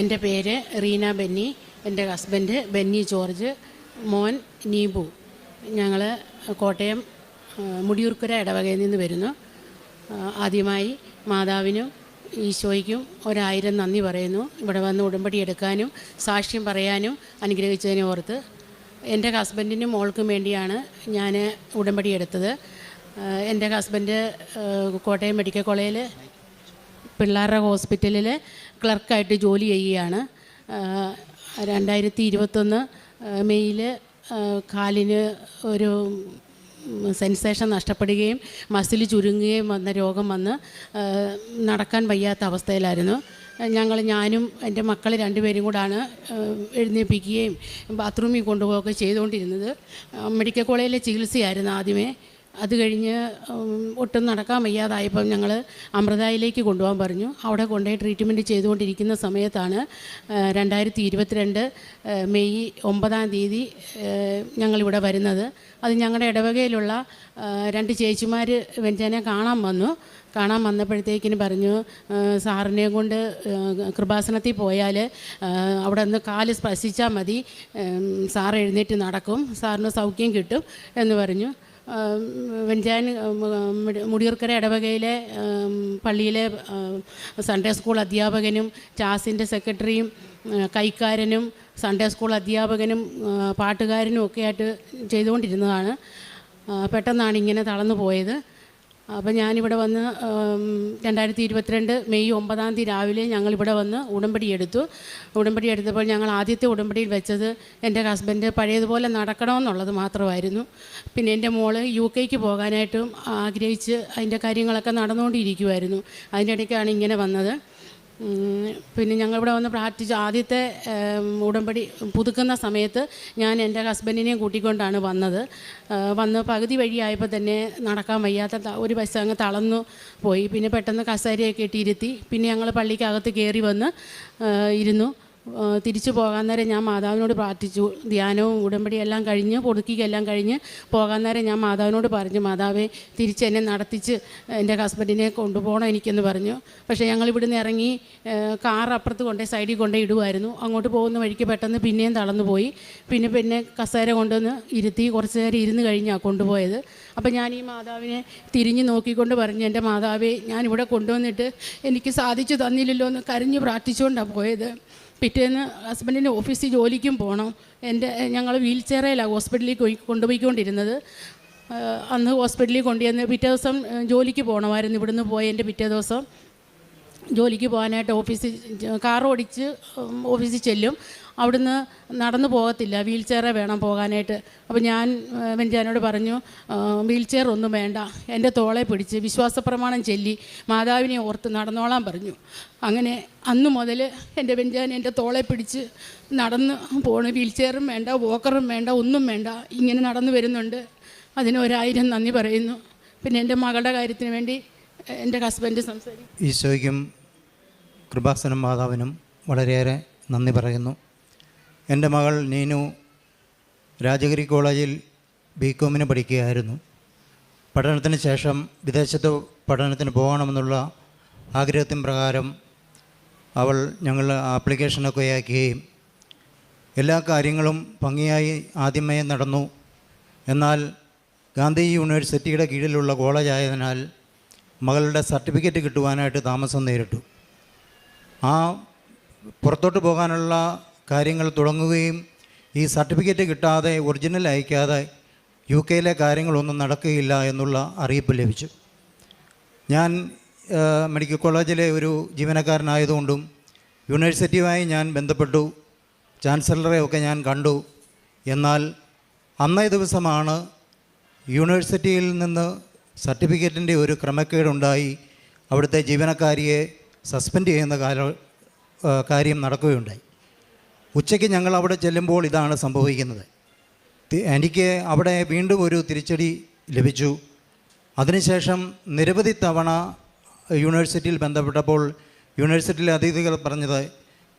എന്റെ പേര് റീന ബെന്നി എന്റെ ഹസ്ബൻഡ് ബെന്നി ജോർജ് മോൻ നീബു. ഞങ്ങൾ കോട്ടയം മുടിയൂർക്കുര ഇടവകയിൽ നിന്ന് വരുന്നു. ആദ്യമായി മാതാവിനും ഈശോയ്ക്കും ഒരായിരം നന്ദി പറയുന്നു. ഇവിടെ വന്ന് ഉടമ്പടി എടുക്കാനും സാക്ഷ്യം പറയാനും അനുഗ്രഹിച്ചതിനെ ഓർത്ത് എന്റെ ഹസ്ബൻഡിനും മോൾക്കും വേണ്ടിയാണ് ഞാൻ ഉടമ്പടി എടുത്തത്. എന്റെ ഹസ്ബൻഡ് കോട്ടയം മെഡിക്കൽ കോളേജിൽ പിള്ളേരുടെ ഹോസ്പിറ്റലിൽ ക്ലർക്കായിട്ട് ജോലി ചെയ്യുകയാണ്. രണ്ടായിരത്തി ഇരുപത്തൊന്ന് മെയ്യിൽ കാലിന് ഒരു സെൻസേഷൻ നഷ്ടപ്പെടുകയും മസിൽ ചുരുങ്ങുകയും വന്ന രോഗം വന്ന് നടക്കാൻ വയ്യാത്ത അവസ്ഥയിലായിരുന്നു. ഞങ്ങൾ ഞാനും എന്റെ മക്കൾ രണ്ടുപേരും കൂടാണ് എഴുന്നേൽപ്പിക്കുകയും ബാത്റൂമിൽ കൊണ്ടുപോവുകയൊക്കെ ചെയ്തുകൊണ്ടിരുന്നത്. മെഡിക്കൽ കോളേജിലെ ചികിത്സയായിരുന്നു ആദ്യമേ. അത് കഴിഞ്ഞ് ഒട്ടും നടക്കാൻ വയ്യാതായപ്പം ഞങ്ങൾ അമൃതായിലേക്ക് കൊണ്ടുപോകാൻ പറഞ്ഞു. അവിടെ കൊണ്ടുപോയി ട്രീറ്റ്മെന്റ് ചെയ്തുകൊണ്ടിരിക്കുന്ന സമയത്താണ് രണ്ടായിരത്തി ഇരുപത്തിരണ്ട് മെയ് ഒമ്പതാം തീയതി ഞങ്ങളിവിടെ വരുന്നത്. അത് ഞങ്ങളുടെ ഇടവകയിലുള്ള രണ്ട് ചേച്ചിമാർ വെഞ്ചനെ കാണാൻ വന്നു. കാണാൻ വന്നപ്പോഴത്തേക്കിന് പറഞ്ഞു സാറിനെയും സാറിനെ കൊണ്ട് കൃപാസനത്തിൽ പോയാൽ അവിടെ നിന്ന് കാൽ സ്പർശിച്ചാൽ മതി. സാർ എഴുന്നേറ്റ് നടക്കും. സാറിന് സൗഖ്യം കിട്ടും എന്ന് പറഞ്ഞു. വെഞ്ചാൻ മുടിയൂർക്കര ഇടവകയിലെ പള്ളിയിലെ സൺഡേ സ്കൂൾ അധ്യാപകനും ചാസിന്റെ സെക്രട്ടറിയും കൈക്കാരനും സൺഡേ സ്കൂൾ അധ്യാപകനും പാട്ടുകാരനും ഒക്കെ ആയിട്ട് ചെയ്തുകൊണ്ടിരുന്നതാണ്. പെട്ടെന്നാണ് ഇങ്ങനെ തളർന്നു പോയത്. അപ്പോൾ ഞാനിവിടെ വന്ന് രണ്ടായിരത്തി ഇരുപത്തിരണ്ട് മെയ് ഒമ്പതാം തീയതി രാവിലെ ഞങ്ങളിവിടെ വന്ന് ഉടമ്പടി എടുത്തു. ഉടമ്പടി എടുത്തപ്പോൾ ഞങ്ങൾ ആദ്യത്തെ ഉടമ്പടിയിൽ വെച്ചത് എന്റെ ഹസ്ബൻഡ് പഴയതുപോലെ നടക്കണമെന്നുള്ളത് മാത്രമായിരുന്നു. പിന്നെ എന്റെ മോൾ യു കെക്ക് പോകാനായിട്ടും ആഗ്രഹിച്ച് അതിന്റെ കാര്യങ്ങളൊക്കെ നടന്നുകൊണ്ടിരിക്കുമായിരുന്നു അതിന്റെ ഇടയ്ക്കാണ് ഇങ്ങനെ വന്നത്. പിന്നെ ഞങ്ങളിവിടെ വന്ന് പ്രാർത്ഥിച്ച്. ആദ്യത്തെ ഉടമ്പടി പുതുക്കുന്ന സമയത്ത് ഞാൻ എന്റെ ഹസ്ബൻഡിനെയും കൂട്ടിക്കൊണ്ടാണ് വന്നത്. വന്ന് പകുതി വഴിയായപ്പോൾ തന്നെ നടക്കാൻ വയ്യാത്ത ഒരു പൈസ അങ്ങ് തളർന്നു പോയി. പിന്നെ പെട്ടെന്ന് കസേരയൊക്കെ ഇട്ടിരുത്തി പിന്നെ ഞങ്ങൾ പള്ളിക്കകത്ത് കയറി വന്ന് ഇരുന്നു. തിരിച്ചു പോകാൻ നേരം ഞാൻ മാതാവിനോട് പ്രാർത്ഥിച്ചു. ധ്യാനവും ഉടമ്പടിയെല്ലാം കഴിഞ്ഞ് പൊടുക്കിക്കെല്ലാം കഴിഞ്ഞ് പോകാൻ നേരം ഞാൻ മാതാവിനോട് പറഞ്ഞു മാതാവേ തിരിച്ച് എന്നെ നടത്തിച്ച് എന്റെ ഹസ്ബൻഡിനെ കൊണ്ടുപോകണം എനിക്കെന്ന് പറഞ്ഞു. പക്ഷേ ഞങ്ങൾ ഇവിടുന്ന് ഇറങ്ങി കാർ അപ്പുറത്ത് കൊണ്ടേ സൈഡിൽ കൊണ്ടേ ഇടുമായിരുന്നു അങ്ങോട്ട് പോകുന്ന വഴിക്ക് പെട്ടെന്ന് പിന്നെയും തളർന്നു പോയി പിന്നെ പിന്നെ കസേര കൊണ്ടുവന്ന് ഇരുത്തി കുറച്ച് നേരം ഇരുന്ന് കഴിഞ്ഞാണ് കൊണ്ടുപോയത്. അപ്പോൾ ഞാൻ ഈ മാതാവിനെ തിരിഞ്ഞ് നോക്കിക്കൊണ്ട് പറഞ്ഞു എന്റെ മാതാവേ ഞാനിവിടെ കൊണ്ടുവന്നിട്ട് എനിക്ക് സാധിച്ചു തന്നില്ലല്ലോ എന്ന് കരഞ്ഞ് പ്രാർത്ഥിച്ചുകൊണ്ടാണ് പോയത്. പിറ്റേന്ന് ഹസ്ബൻഡിന്റെ ഓഫീസിൽ ജോലിക്കും പോകണം. എന്റെ ഞങ്ങൾ വീൽ ചെയറിലാണ് ഹോസ്പിറ്റലിൽ പോയി കൊണ്ടുപോയിക്കൊണ്ടിരുന്നത്. അന്ന് ഹോസ്പിറ്റലിൽ കൊണ്ടുവന്ന് പിറ്റേ ദിവസം ജോലിക്ക് പോകണമായിരുന്നു ഇവിടുന്ന് പോയ എന്റെ പിറ്റേ ദിവസം. ജോലിക്ക് പോകാനായിട്ട് ഓഫീസിൽ കാർ ഓടിച്ച് ഓഫീസിൽ ചെല്ലും. അവിടുന്ന് നടന്നു പോകത്തില്ല. വീൽ ചെയറേ വേണം പോകാനായിട്ട്. അപ്പോൾ ഞാൻ വെഞ്ചാനോട് പറഞ്ഞു വീൽ ചെയർ ഒന്നും വേണ്ട. എന്റെ തോളെ പിടിച്ച് വിശ്വാസപ്രമാണം ചൊല്ലി മാതാവിനെ ഓർത്ത് നടന്നോളാൻ പറഞ്ഞു. അങ്ങനെ അന്ന് മുതൽ എന്റെ വെഞ്ചാൻ എന്റെ തോളെ പിടിച്ച് നടന്ന് പോണ്. വീൽ ചെയറും വേണ്ട വോക്കറും വേണ്ട ഒന്നും വേണ്ട. ഇങ്ങനെ നടന്നു വരുന്നുണ്ട്. അതിന് ഒരായിരം നന്ദി പറയുന്നു. പിന്നെ എന്റെ മകളുടെ കാര്യത്തിന് വേണ്ടി എന്റെ ഹസ്ബൻഡ് സംസാരിക്കും ഈശോയ്ക്കും കൃപാസനം മാതാവിനും വളരെയേറെ നന്ദി പറയുന്നു. എന്റെ മകൾ നീനു രാജഗിരി കോളേജിൽ ബി കോമിന് പഠിക്കുകയായിരുന്നു. പഠനത്തിന് ശേഷം വിദേശത്ത് പഠനത്തിന് പോകണമെന്നുള്ള ആഗ്രഹത്തിൻ പ്രകാരം അവൾ ഞങ്ങൾ ആപ്ലിക്കേഷനൊക്കെ ആക്കുകയും എല്ലാ കാര്യങ്ങളും ഭംഗിയായി ആദ്യമേ നടന്നു. എന്നാൽ ഗാന്ധി യൂണിവേഴ്സിറ്റിയുടെ കീഴിലുള്ള കോളേജായതിനാൽ മകളുടെ സർട്ടിഫിക്കറ്റ് കിട്ടുവാനായിട്ട് താമസം നേരിട്ടു. ആ പുറത്തോട്ട് പോകാനുള്ള കാര്യങ്ങൾ തുടങ്ങുകയും ഈ സർട്ടിഫിക്കറ്റ് കിട്ടാതെ ഒറിജിനൽ അയക്കാതെ യു കെയിലെ കാര്യങ്ങളൊന്നും നടക്കുകയില്ല എന്നുള്ള അറിയിപ്പ് ലഭിച്ചു. ഞാൻ മെഡിക്കൽ കോളേജിലെ ഒരു ജീവനക്കാരനായതുകൊണ്ടും യൂണിവേഴ്സിറ്റിയുമായി ഞാൻ ബന്ധപ്പെട്ടു. ചാൻസലറെ ഒക്കെ ഞാൻ കണ്ടു. എന്നാൽ അന്നേ ദിവസമാണ് യൂണിവേഴ്സിറ്റിയിൽ നിന്ന് സർട്ടിഫിക്കറ്റിന്റെ ഒരു ക്രമക്കേടുണ്ടായി. അവിടുത്തെ ജീവനക്കാരിയെ സസ്പെൻഡ് ചെയ്യുന്ന കാര്യം നടക്കുകയുണ്ടായി. ഉച്ചയ്ക്ക് ഞങ്ങൾ അവിടെ ചെല്ലുമ്പോൾ ഇതാണ് സംഭവിക്കുന്നത്. എനിക്ക് അവിടെ വീണ്ടും ഒരു തിരിച്ചടി ലഭിച്ചു. അതിനുശേഷം നിരവധി തവണ യൂണിവേഴ്സിറ്റിയിൽ ബന്ധപ്പെട്ടപ്പോൾ യൂണിവേഴ്സിറ്റിയിലെ അതിഥികൾ പറഞ്ഞത്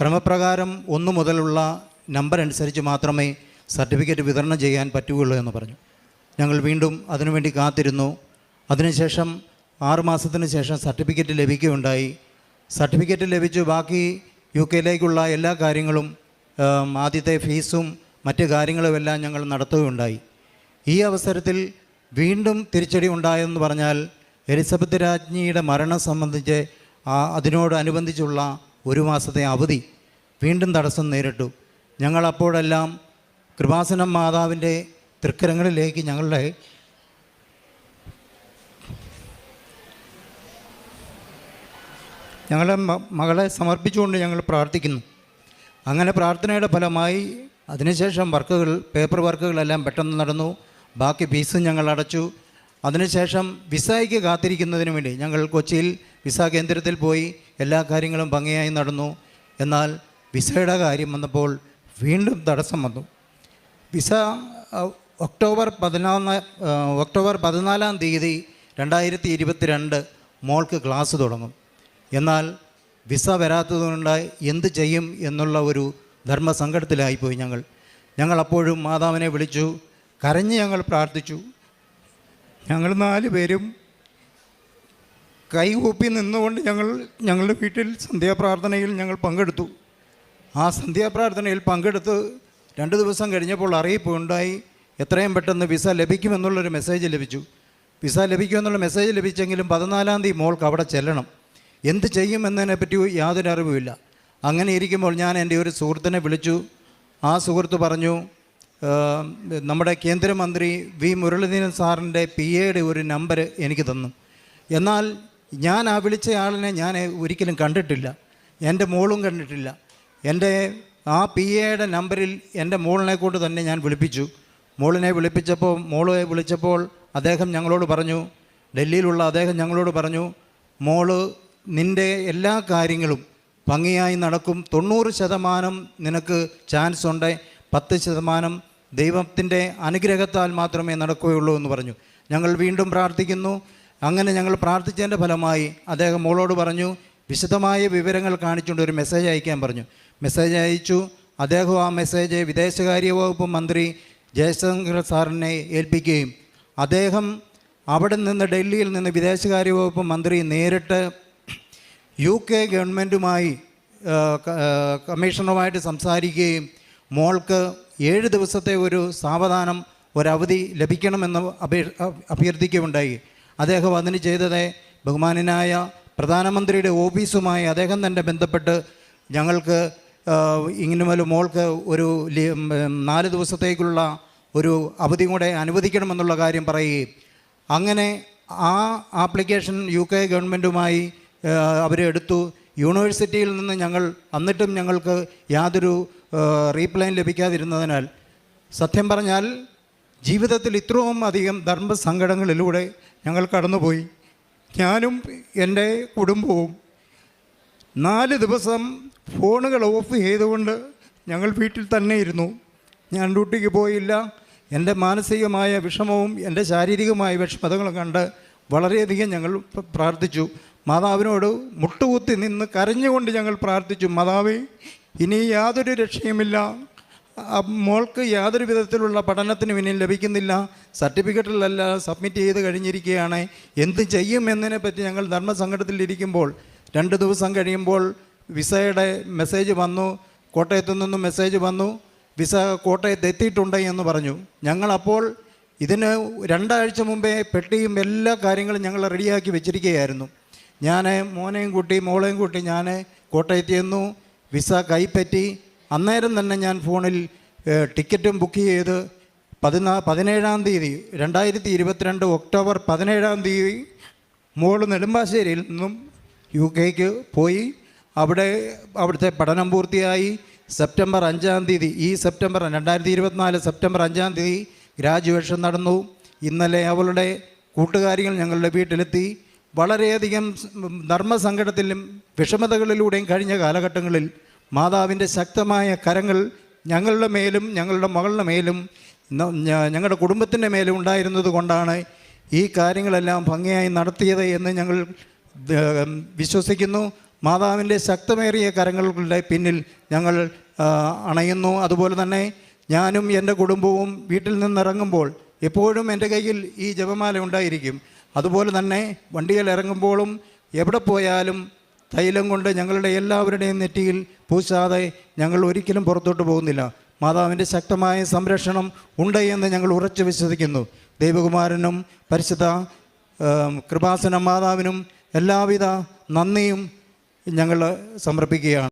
ക്രമപ്രകാരം ഒന്നു മുതലുള്ള നമ്പർ അനുസരിച്ച് മാത്രമേ സർട്ടിഫിക്കറ്റ് വിതരണം ചെയ്യാൻ പറ്റുകയുള്ളൂ എന്ന് പറഞ്ഞു. ഞങ്ങൾ വീണ്ടും അതിനുവേണ്ടി കാത്തിരുന്നു. അതിനുശേഷം ആറുമാസത്തിന് ശേഷം സർട്ടിഫിക്കറ്റ് ലഭിക്കുകയുണ്ടായി. സർട്ടിഫിക്കറ്റ് ലഭിച്ചു. ബാക്കി യു കെയിലേക്കുള്ള എല്ലാ കാര്യങ്ങളും ആദ്യത്തെ ഫീസും മറ്റ് കാര്യങ്ങളുമെല്ലാം ഞങ്ങൾ നടത്തുകയുണ്ടായി. ഈ അവസരത്തിൽ വീണ്ടും തിരിച്ചടി ഉണ്ടായെന്ന് പറഞ്ഞാൽ എലിസബത്ത് രാജ്ഞിയുടെ മരണം സംബന്ധിച്ച് അതിനോടനുബന്ധിച്ചുള്ള ഒരു മാസത്തെ അവധി വീണ്ടും തടസ്സം നേരിട്ടു. ഞങ്ങൾ അപ്പോഴെല്ലാം കൃപാസനം മാതാവിന്റെ തൃക്കരങ്ങളിലേക്ക് ഞങ്ങളുടെ ഞങ്ങളെ മ- മകളെ സമർപ്പിച്ചുകൊണ്ട് ഞങ്ങൾ പ്രാർത്ഥിക്കുന്നു. അങ്ങനെ പ്രാർത്ഥനയുടെ ഫലമായി അതിനുശേഷം വർക്കുകൾ പേപ്പർ വർക്കുകളെല്ലാം പെട്ടെന്ന് നടന്നു. ബാക്കി ഫീസും ഞങ്ങൾ അടച്ചു. അതിനുശേഷം വിസയ്ക്ക് കാത്തിരിക്കുന്നതിന് വേണ്ടി ഞങ്ങൾ കൊച്ചിയിൽ വിസ കേന്ദ്രത്തിൽ പോയി എല്ലാ കാര്യങ്ങളും ഭംഗിയായി നടന്നു. എന്നാൽ വിസയുടെ കാര്യം വന്നപ്പോൾ വീണ്ടും തടസ്സം വന്നു. വിസ ഒക്ടോബർ പതിനാല് അഹ്, ഒക്ടോബർ പതിനാലാം തീയതി രണ്ടായിരത്തി ഇരുപത്തി രണ്ട് മോൾക്ക് ക്ലാസ് തുടങ്ങും. എന്നാൽ വിസ വരാത്തതുകൊണ്ട് എന്ത് ചെയ്യും എന്നുള്ള ഒരു ധർമ്മസങ്കടത്തിലായിപ്പോയി ഞങ്ങൾ. ഞങ്ങൾ അപ്പോഴും മാതാവിനെ വിളിച്ചു കരഞ്ഞ് ഞങ്ങൾ പ്രാർത്ഥിച്ചു. ഞങ്ങൾ നാല് പേരും കൈകൂപ്പി നിന്നുകൊണ്ട് ഞങ്ങൾ ഞങ്ങളുടെ വീട്ടിൽ സന്ധ്യാപ്രാർത്ഥനയിൽ ഞങ്ങൾ പങ്കെടുത്തു. ആ സന്ധ്യാപ്രാർത്ഥനയിൽ പങ്കെടുത്ത് രണ്ട് ദിവസം കഴിഞ്ഞപ്പോൾ അറിയിപ്പ് ഉണ്ടായി എത്രയും പെട്ടെന്ന് വിസ ലഭിക്കുമെന്നുള്ളൊരു മെസ്സേജ് ലഭിച്ചു. വിസ ലഭിക്കുമെന്നുള്ള മെസ്സേജ് ലഭിച്ചെങ്കിലും പതിനാലാം തീയതി മോൾക്ക് അവിടെ ചെല്ലണം. എന്ത് ചെയ്യുമെന്നതിനെപ്പറ്റി യാതൊരു അറിവുമില്ല. അങ്ങനെ ഇരിക്കുമ്പോൾ ഞാൻ എന്റെ ഒരു സുഹൃത്തിനെ വിളിച്ചു. ആ സുഹൃത്ത് പറഞ്ഞു നമ്മുടെ കേന്ദ്രമന്ത്രി വി. മുരളീധരൻ സാറിന്റെ പി. എയുടെ ഒരു നമ്പർ എനിക്ക് തന്നു. എന്നാൽ ഞാൻ ആ വിളിച്ച ആളിനെ ഞാൻ ഒരിക്കലും കണ്ടിട്ടില്ല. എന്റെ മോളും കണ്ടിട്ടില്ല. എന്റെ ആ പി. എയുടെ നമ്പറിൽ എന്റെ മോളിനെ കൊണ്ട് തന്നെ ഞാൻ വിളിപ്പിച്ചു. മോളിനെ വിളിപ്പിച്ചപ്പോൾ മോളെ വിളിച്ചപ്പോൾ അദ്ദേഹം ഞങ്ങളോട് പറഞ്ഞു ഡൽഹിയിലുള്ള അദ്ദേഹം ഞങ്ങളോട് പറഞ്ഞു മോൾ നിന്റെ എല്ലാ കാര്യങ്ങളും ഭംഗിയായി നടക്കും. തൊണ്ണൂറ് ശതമാനം നിനക്ക് ചാൻസ് ഉണ്ട്. പത്ത് ശതമാനം ദൈവത്തിന്റെ അനുഗ്രഹത്താൽ മാത്രമേ നടക്കുകയുള്ളൂ എന്ന് പറഞ്ഞു. ഞങ്ങൾ വീണ്ടും പ്രാർത്ഥിക്കുന്നു. അങ്ങനെ ഞങ്ങൾ പ്രാർത്ഥിച്ചതിന്റെ ഫലമായി അദ്ദേഹം മോളോട് പറഞ്ഞു വിശദമായ വിവരങ്ങൾ കാണിച്ചുകൊണ്ട് ഒരു മെസ്സേജ് അയക്കാൻ പറഞ്ഞു. മെസ്സേജ് അയച്ചു. അദ്ദേഹം ആ മെസ്സേജ് വിദേശകാര്യ വകുപ്പ് മന്ത്രി ജയശങ്കർ സാറിനെ ഏൽപ്പിക്കുകയും അദ്ദേഹം അവിടെ നിന്ന് ഡൽഹിയിൽ നിന്ന് വിദേശകാര്യ വകുപ്പ് മന്ത്രി നേരിട്ട് യു കെ ഗവൺമെന്റുമായി കമ്മീഷണറുമായിട്ട് സംസാരിക്കുകയും മോൾക്ക് ഏഴ് ദിവസത്തെ ഒരു സാവധാനം ഒരവധി ലഭിക്കണമെന്ന് അപേ അഭ്- അഭ്യർത്ഥിക്കുകയുണ്ടായി. അദ്ദേഹം അതിന് ചെയ്തത് ബഹുമാനനായ പ്രധാനമന്ത്രിയുടെ ഓഫീസുമായി അദ്ദേഹം തന്നെ ബന്ധപ്പെട്ട് ഞങ്ങൾക്ക് ഇങ്ങനെ ഒരു മോൾക്ക് ഒരു നാല് ദിവസത്തേക്കുള്ള ഒരു അവധി കൂടെ അനുവദിക്കണമെന്നുള്ള കാര്യം പറയുകയും. അങ്ങനെ ആ ആപ്ലിക്കേഷൻ യു കെ ഗവൺമെന്റുമായി അവരെടുത്തു യൂണിവേഴ്സിറ്റിയിൽ നിന്ന് ഞങ്ങൾ എന്നിട്ടും ഞങ്ങൾക്ക് യാതൊരു റീപ്ലൈൻ ലഭിക്കാതിരുന്നതിനാൽ സത്യം പറഞ്ഞാൽ ജീവിതത്തിൽ ഇത്രയും അധികം ധർമ്മസങ്കടങ്ങളിലൂടെ ഞങ്ങൾ കടന്നുപോയി. ഞാനും എന്റെ കുടുംബവും നാല് ദിവസം ഫോണുകൾ ഓഫ് ചെയ്തുകൊണ്ട് ഞങ്ങൾ വീട്ടിൽ തന്നെ ഇരുന്നു. ഞാൻ ഡ്യൂട്ടിക്ക് പോയില്ല. എന്റെ മാനസികമായ വിഷമവും എന്റെ ശാരീരികമായ വിഷമതകളും കണ്ട് വളരെയധികം ഞങ്ങൾ പ്രാർത്ഥിച്ചു. മാതാവിനോട് മുട്ടുകുത്തി നിന്ന് കരഞ്ഞുകൊണ്ട് ഞങ്ങൾ പ്രാർത്ഥിച്ചു മാതാവേ ഇനി യാതൊരു രക്ഷയുമില്ല. മോൾക്ക് യാതൊരു വിധത്തിലുള്ള പഠനത്തിനും ഇനി ലഭിക്കുന്നില്ല. സർട്ടിഫിക്കറ്റിലല്ല സബ്മിറ്റ് ചെയ്ത് കഴിഞ്ഞിരിക്കുകയാണ്. എന്ത് ചെയ്യും എന്നതിനെ പറ്റി ഞങ്ങൾ ധർമ്മസങ്കടത്തിലിരിക്കുമ്പോൾ രണ്ട് ദിവസം കഴിയുമ്പോൾ വിസയുടെ മെസ്സേജ് വന്നു കോട്ടയത്തു നിന്നും മെസ്സേജ് വന്നു വിസ കോട്ടയത്ത് എത്തിയിട്ടുണ്ട് എന്ന് പറഞ്ഞു. ഞങ്ങളപ്പോൾ ഇതിന് രണ്ടാഴ്ച മുമ്പേ പെട്ടിയും എല്ലാ കാര്യങ്ങളും ഞങ്ങൾ റെഡിയാക്കി വെച്ചിരിക്കുകയായിരുന്നു. ഞാൻ മോനെയും കൂട്ടി മോളെയും കൂട്ടി ഞാൻ കോട്ടയത്ത് ചെന്നു വിസ കൈപ്പറ്റി. അന്നേരം തന്നെ ഞാൻ ഫോണിൽ ടിക്കറ്റും ബുക്ക് ചെയ്ത് പതിനാ പതിനേഴാം തീയതി രണ്ടായിരത്തി ഇരുപത്തിരണ്ട് ഒക്ടോബർ പതിനേഴാം തീയതി മോൾ നെടുമ്പാശ്ശേരിയിൽ നിന്നും യു കെക്ക് പോയി. അവിടെ അവിടുത്തെ പഠനം പൂർത്തിയായി. സെപ്റ്റംബർ അഞ്ചാം തീയതി ഈ സെപ്റ്റംബർ രണ്ടായിരത്തി ഇരുപത്തിനാല് സെപ്റ്റംബർ അഞ്ചാം തീയതി ഗ്രാജുവേഷൻ നടന്നു. ഇന്നലെ അവളുടെ കൂട്ടുകാരികൾ ഞങ്ങളുടെ വീട്ടിലെത്തി. വളരെയധികം ധർമ്മസങ്കടത്തിലും വിഷമതകളിലൂടെയും കഴിഞ്ഞ കാലഘട്ടങ്ങളിൽ മാതാവിന്റെ ശക്തമായ കരങ്ങൾ ഞങ്ങളുടെ മേലും ഞങ്ങളുടെ മകളുടെ മേലും ഞങ്ങളുടെ കുടുംബത്തിന്റെ മേലും ഉണ്ടായിരുന്നത് കൊണ്ടാണ് ഈ കാര്യങ്ങളെല്ലാം ഭംഗിയായി നടത്തിയത് എന്ന് ഞങ്ങൾ വിശ്വസിക്കുന്നു. മാതാവിന്റെ ശക്തമേറിയ കരങ്ങളുടെ പിന്നിൽ ഞങ്ങൾ അണയുന്നു. അതുപോലെ തന്നെ ഞാനും എന്റെ കുടുംബവും വീട്ടിൽ നിന്നിറങ്ങുമ്പോൾ എപ്പോഴും എന്റെ കയ്യിൽ ഈ ജപമാല ഉണ്ടായിരിക്കും. അതുപോലെ തന്നെ വണ്ടിയിൽ ഇറങ്ങുമ്പോഴും എവിടെ പോയാലും തൈലം കൊണ്ട് ഞങ്ങളുടെ എല്ലാവരുടെയും നെറ്റിയിൽ പൂശാതെ ഞങ്ങൾ ഒരിക്കലും പുറത്തോട്ട് പോകുന്നില്ല. മാതാവിന്റെ ശക്തമായ സംരക്ഷണം ഉണ്ട് എന്ന് ഞങ്ങൾ ഉറച്ചു വിശ്വസിക്കുന്നു. ദൈവകുമാരനും പരിശുദ്ധ കൃപാസന മാതാവിനും എല്ലാവിധ നന്ദിയും ഞങ്ങൾ സമർപ്പിക്കുകയാണ്.